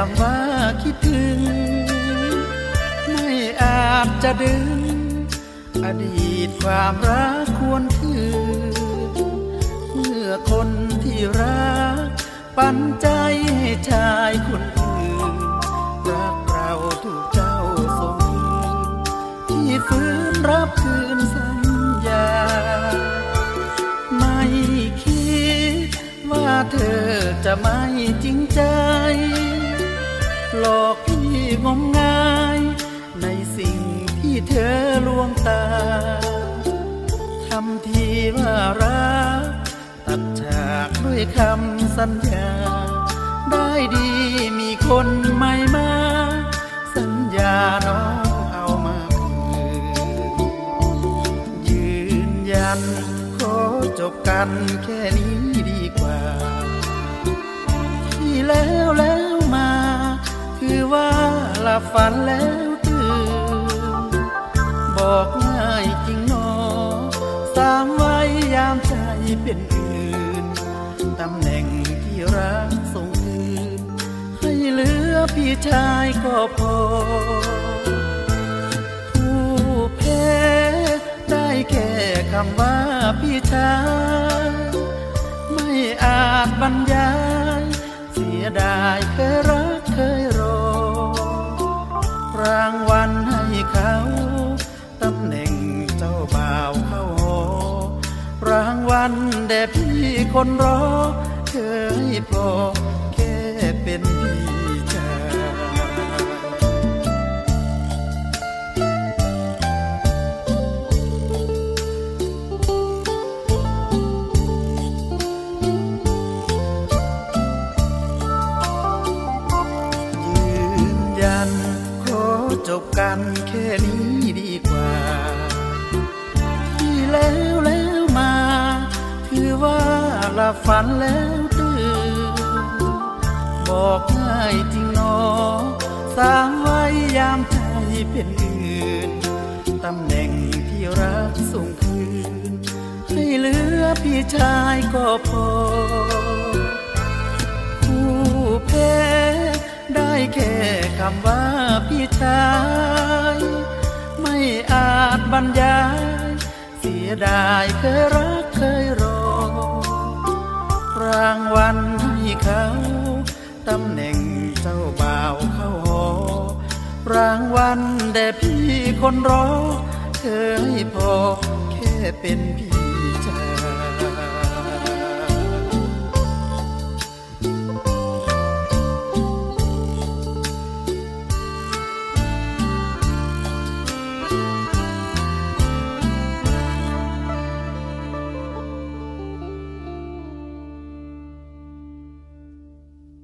คำว่าคิดถึง ไม่อาจจะดึง อดีตความรักควรคืนเมื่อคนที่รัก ปันใจให้ชายคนอื่น รักเราถูกเจ้าส่งคืนที่ฟื้นรับคืนสัญญา ไม่คิดว่าเธอจะไม่จริงใจ หลอกพี่งมงาย ในสิ่งที่เธอลวงตาทำทีว่ารัก ตัดฉากด้วยคำสัญญา ได้ดีมีคนใหม่มา สัญญาน้องเอามาคืนยืนยันขอจบกันแค่นี้ดีกว่า ที่แล้วแล้ว ลับฝันแล้วตื่น บอกง่ายจริงหนอ สามไว้ยามใจเป็นอื่น ตำแหน่งที่รักส่งคืน ให้เหลือพี่ชายก็พอ ผู้แพ้ได้แค่คำว่าพี่ชาย ไม่อาจบรรยาย เสียดายเคยางวัลแด่พี่คนรอเคยพอแค่เป็นพี่ชายยืนยันขอจบกันแค่นี้ดีกว่า ที่แล้ว หลับฝันแล้วตื่น บอกง่ายจริงหนอ สามไว้ยามใจเป็นอื่น ตำแหน่งที่รักส่งคืน ให้เหลือพี่ชายก็พอ ผู้แพ้ได้แค่คำว่าพี่ชาย ไม่อาจบรรยาย เสียดายเคยรักเคยางวัลให้เขาตำแหน่งเจ้าบ่าวเข้าหอ รางวัลแด่พี่คนรอ เคยพอแค่เป็นพี่